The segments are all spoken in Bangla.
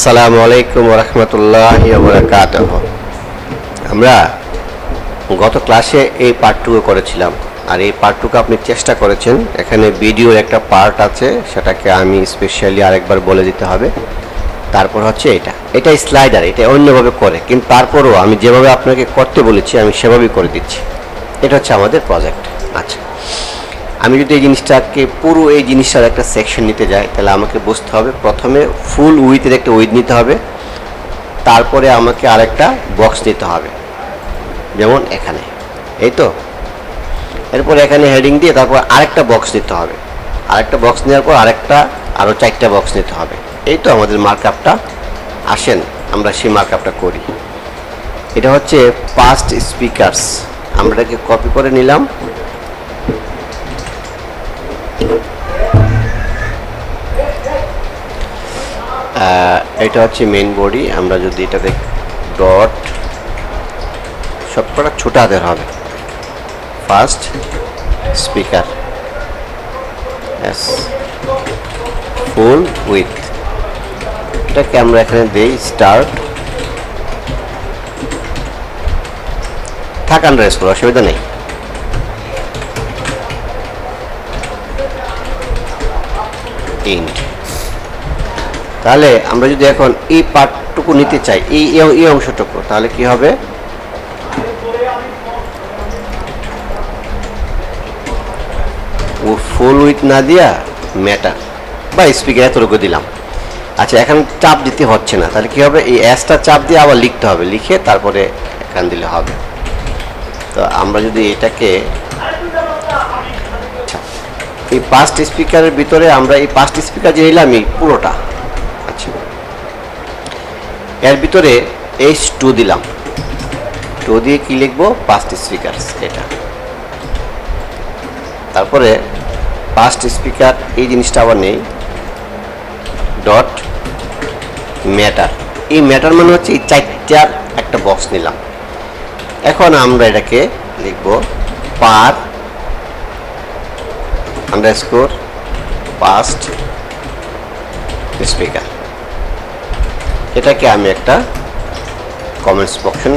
আসসালামু আলাইকুম রহমতুল্লাহ আমরা গত ক্লাসে এই পার্টটুকু করেছিলাম। আর এই পার্টটুকু আপনি চেষ্টা করেছেন। এখানে ভিডিওর একটা পার্ট আছে, সেটাকে আমি স্পেশালি আরেকবার বলে দিতে হবে। তারপর হচ্ছে এটা। এটা স্লাইডার, এটা অন্যভাবে করে। কিন্তু তারপরও আমি যেভাবে আপনাকে করতে বলেছি, আমি সেভাবেই করে দিচ্ছি। এটা হচ্ছে আমাদের প্রজেক্ট। আচ্ছা। আমি যদি এই জিনিসটাকে পুরো এই জিনিসটার একটা সেকশন নিতে যাই, তাহলে আমাকে বুঝতে হবে। প্রথমে ফুল উইথের একটা উইথ নিতে হবে। তারপরে আমাকে আরেকটা বক্স নিতে হবে। যেমন এখানে। এই তো? এরপর এখানে হেডিং দিয়ে তারপর আরেকটা বক্স নিতে হবে। আরেকটা বক্স নেওয়ার পর আরেকটা আরও চারটা বক্স নিতে হবে। এই তো আমাদের মার্কআপটা আসেন, আমরা সেই মার্কআপটা করি। এটা হচ্ছে পাস্ট স্পিকারস আমরা এটাকে কপি করে নিলাম। এটা হচ্ছে মেন বডি আমরা যদি এটা এটাতে ডট সবকটা ছোট হাতের হবে। ফার্স্ট স্পিকার ফুল উইথ এটাকে আমরা এখানে দেই স্টার্ট থাক আন্ডার স্কুল অসুবিধা নেই। ইন্ট তাহলে আমরা যদি এখন এই পার্টটুকু নিতে চাই এই এই- অংশটুকু তাহলে কি হবে? ও ফুল উইথ না দিয়া ম্যাটার বা স্পিকার এতটুকু দিলাম। আচ্ছা এখন চাপ দিতে হচ্ছে না। তাহলে কি হবে? এই অ্যাসটা চাপ দিয়ে আবার লিখতে হবে। লিখে তারপরে এখান দিলে হবে। তো আমরা যদি এটাকে আচ্ছা, এই পাঁচটি স্পিকারের ভিতরে আমরা এই পাঁচটি স্পিকার যে নিলাম পুরোটা আচ্ছা এর ভিতরে এইচ টু দিলাম। টু দিয়ে কি লিখব? পাঁচটি স্পিকার এটা। তারপরে পাঁচটি স্পিকার এই জিনিসটা আবার নেই। ডট ম্যাটার এই ম্যাটার মানে হচ্ছে এই চারটার একটা বক্স নিলাম। এখন আমরা এটাকে লিখব পার আন্ডারস্কোর পাস্ট স্পিকার এটাকে আমি একটা কমেন্টস বক্সে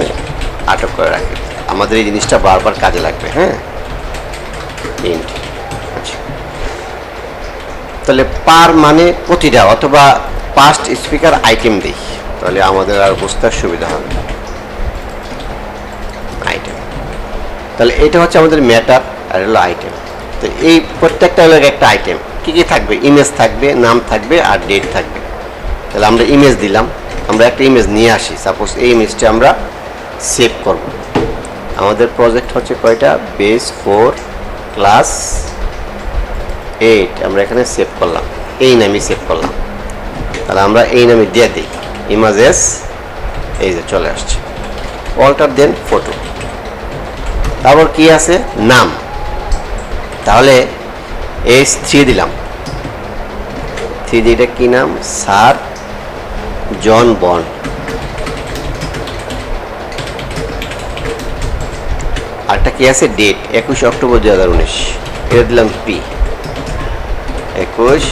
আটক করে রাখি। আমাদের এই জিনিসটা বারবার কাজে লাগবে হ্যাঁ? আচ্ছা। তাহলে পার মানে প্রতিটা, অথবা পাস্ট স্পিকার আইটেম দিই, তাহলে আমাদের আর বুঝতে সুবিধা হবে আইটেম তাহলে এটা হচ্ছে আমাদের ম্যাটার আর হলো আইটেম তো এই প্রত্যেকটা হলো একটা আইটেম কী কী থাকবে? ইমেজ থাকবে, নাম থাকবে, আর ডেট থাকবে। তাহলে আমরা ইমেজ দিলাম। আমরা একটা ইমেজ নিয়ে আসি। সাপোজ এই ইমেজটা আমরা সেভ করব। আমাদের প্রজেক্ট হচ্ছে কয়টা? বেস ফোর ক্লাস এইট আমরা এখানে সেভ করলাম। এই নামে সেভ করলাম। তাহলে আমরা এই নামে দিয়ে দিই। ইমাজেস এই যে চলে আসছে। অল্টার দেন ফটো তারপর কি আছে? নাম তাহলে এইচ থ্রি দিলাম। থ্রি এটা কি নাম? স্যার জন বন। আরটা কি আছে? ডেট একুশ অক্টোবর দু হাজার উনিশ। এটা দিলাম পি একুশ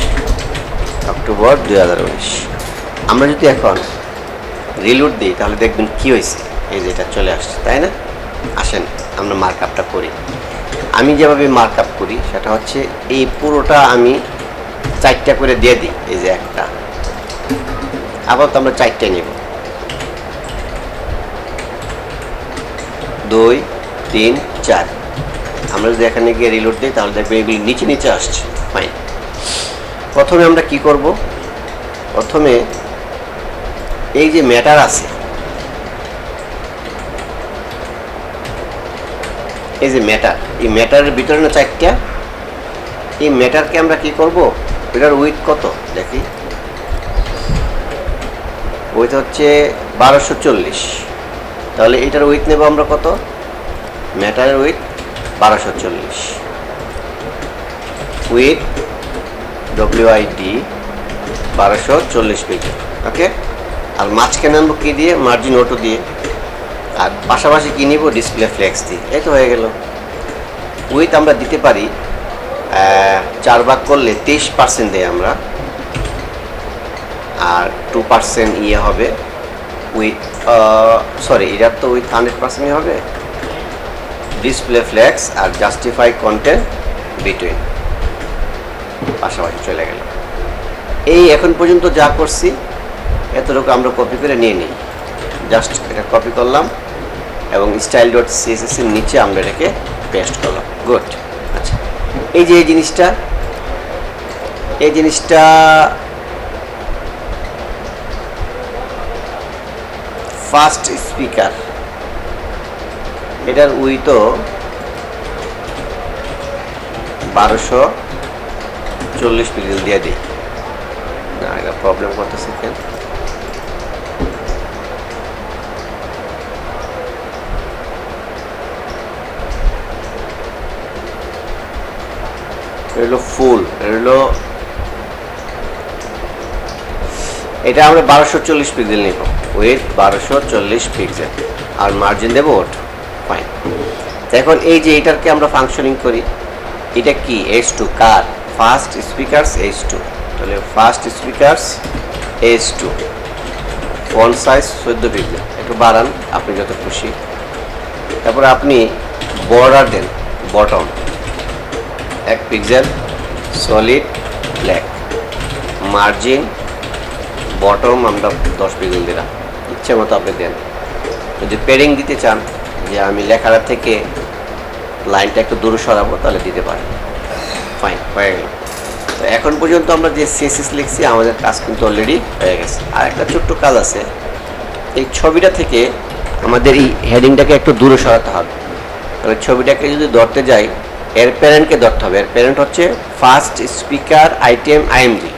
অক্টোবর দুই হাজার উনিশ। আমরা যদি এখন রিলুট দিই, তাহলে দেখবেন কি হয়েছে? এই যে এটা চলে আসছে, তাই না? আসেন, আমরা মার্কআপটা করি। আমি যেভাবে মার্কআপ করি, সেটা হচ্ছে এই পুরোটা আমি চারটা করে দিয়ে দিই, এই যে একটা। আবার তো আমরা চারটে নেব। দুই, তিন, চার। আমরা যদি এখানে গিয়ে রিলোড দিই, তাহলে দেখবেন এগুলি নিচে নিচে আসছে। ফাইন প্রথমে আমরা কি করব? প্রথমে এই যে ম্যাটার আছে, এই যে ম্যাটার এই ম্যাটারের ভিতরে না চারটা? এই ম্যাটারকে আমরা কি করব? এটার উইথ কত? দেখি। উইথ হচ্ছে বারোশো চল্লিশ। তাহলে এটার উইথ নেব আমরা কত? ম্যাটারের উইথ বারোশো চল্লিশ। উইথ ডব্লিউআইডি বারোশো চল্লিশ পেজে ওকে আর মাঝখানে আনব কী দিয়ে? মার্জিন অটো দিয়ে। আর পাশাপাশি কী নিব? ডিসপ্লে ফ্লেক্স দিয়ে। এই তো হয়ে গেল। উইথ আমরা দিতে পারি চার ভাগ করলে তেইশ পার্সেন্ট দেয় আমরা। আর টু পার্সেন্ট ইয়ে হবে উইথ সরি এটার তো উইথ হান্ড্রেড পার্সেন্টই হবে? ডিসপ্লে ফ্লেক্স আর জাস্টিফাই কন্টেন্ট বিটুইন পাশাপাশি চলে গেল। এই এখন পর্যন্ত যা করছি, এতটুকু আমরা কপি করে নিয়ে নিই। জাস্ট এটা কপি করলাম এবং স্টাইল ডট সিএসএস এর নিচে আমরা এটাকে পেস্ট করলাম। গুড আচ্ছা। এই যে এই জিনিসটা এই জিনিসটা ফাস্ট স্পিকার এটার উইতো বারোশো চল্লিশ পিক্সেল দিয়ে দিই। না, এটা প্রবলেম করতেছে কেন? হলো ফুল হলো এটা আমরা বারোশো চল্লিশ পিক্সেল নিব। উইথ বারোশো চল্লিশ পিক্সেল আর মার্জিন দেবো ওট ফাইন এখন এই যে এটাকে আমরা ফাংশনিং করি, এটা কি? এইচ টু কার? ফাস্ট স্পিকার্স এইচ টু তাহলে first speakers H two font size চোদ্দ পিক্সেল একটু বাড়ান, আপনি যত খুশি। তারপরে আপনি বর্ডার দেন বটম এক pixel solid black margin bottom আমরা দশ পিক্সেল দিলাম। ইচ্ছে মতো আপনি দেন। যদি পেরিং দিতে চান, যে আমি লেখাটা থেকে লাইনটা একটু দূরে সরাবো, তাহলে দিতে পারেন। ফাইন হয়ে গেল। তো এখন পর্যন্ত আমরা যে সিএসএস লিখছি, আমাদের কাজ কিন্তু অলরেডি হয়ে গেছে। আর একটা ছোট্ট কাজ আছে, এই ছবিটা থেকে আমাদের এই হেডিংটাকে একটু দূরে সরাতে হবে। তাহলে ছবিটাকে যদি ধরতে যাই, এর প্যারেন্টকে ধরতে হবে। এর প্যারেন্ট হচ্ছে first speaker item IMG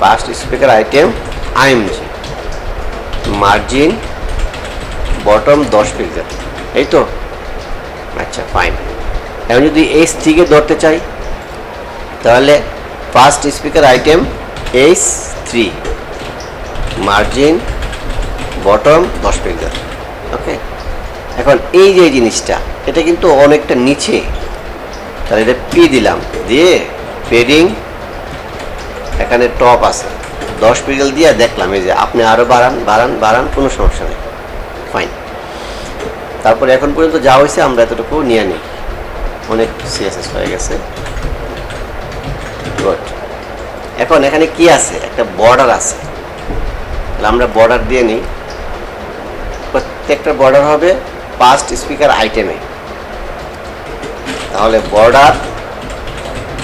first speaker item IMG margin bottom দশ পিক্সেল এই তো? আচ্ছা ফাইন এখন যদি এইচ থ্রিকে ধরতে চাই, তাহলে first speaker item H three margin bottom দশ পিক্সেল ওকে এখন এই যে জিনিসটা, এটা কিন্তু অনেকটা নিচে। তাহলে এটা পি দিলাম। দিয়ে পেডিং এখানে টপ আছে। দশ পিক্সেল দিয়ে দেখলাম, এই যে আপনি আরও বাড়ান বাড়ান বাড়ান, কোনো সমস্যা নেই। ফাইন তারপরে এখন পর্যন্ত যা হয়েছে আমরা এতটুকু নিয়ে নিই। অনেক সিএসএস হয়ে গেছে। গুড এখন এখানে কি আছে? একটা বর্ডার আছে। আমরা বর্ডার দিয়ে নিই। প্রত্যেকটা বর্ডার হবে পাস্ট স্পিকার আইটেমে তাহলে border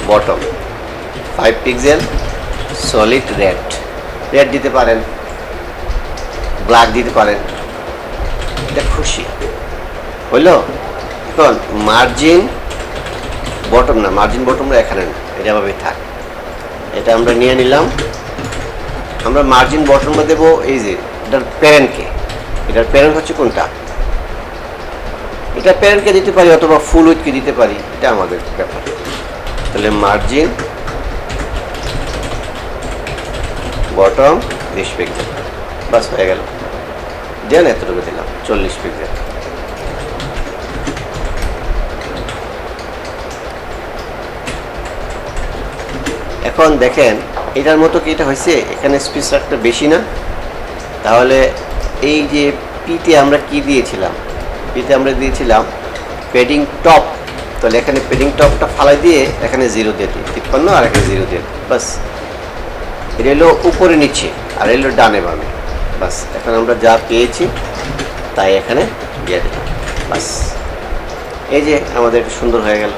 bottom five pixel solid red red দিতে পারেন ব্ল্যাক দিতে পারেন। এটা খুশি। হইল? এখন মার্জিন বটম না মার্জিন বটমটা এখানে না এটা ভাবে থাক। এটা আমরা নিয়ে নিলাম। আমরা মার্জিন বটমটা দেবো এই যে এটার প্যারেন্টকে এটার প্যারেন্ট হচ্ছে কোনটা? এটা প্যারেন্টকে দিতে পারি অথবা ফুল উইথকে দিতে পারি এটা আমাদের ব্যাপার। তাহলে মার্জিন বটম, বিশ পিক্সেল বাস, হয়ে গেল। দেন এতটুকু দিলাম, চল্লিশ পিক্সেল এখন দেখেন, এটার মতো কি এটা হয়েছে? এখানে স্পেস একটা বেশি না। তাহলে এই যে পিতে আমরা কি দিয়েছিলাম? পিতে আমরা দিয়েছিলাম পেডিং টপ তাহলে এখানে পেডিং টপটা ফালাই দিয়ে এখানে জিরো দিয়ে দিই। তিপ্পান্ন আর এখানে জিরো দিয়ে দিই। বাস। এলো উপরে নিচে আর এলো ডানে বামে। বাস, এখন আমরা যা পেয়েছি, তাই এখানে দিয়ে দিলাম বাস, এই যে আমাদের সুন্দর হয়ে গেল।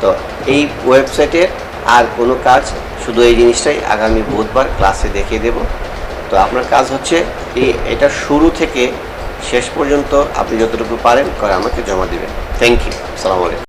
তো এই ওয়েবসাইটের আর কোনো কাজ, শুধু এই জিনিসটাই আগামী বুধবার ক্লাসে দেখিয়ে দেব। তো আপনার কাজ হচ্ছে এই, এটা শুরু থেকে শেষ পর্যন্ত আপনি যতটুকু পারেন করে আমাকে জমা দেবেন। থ্যাংক ইউ সালাম আলাইকুম।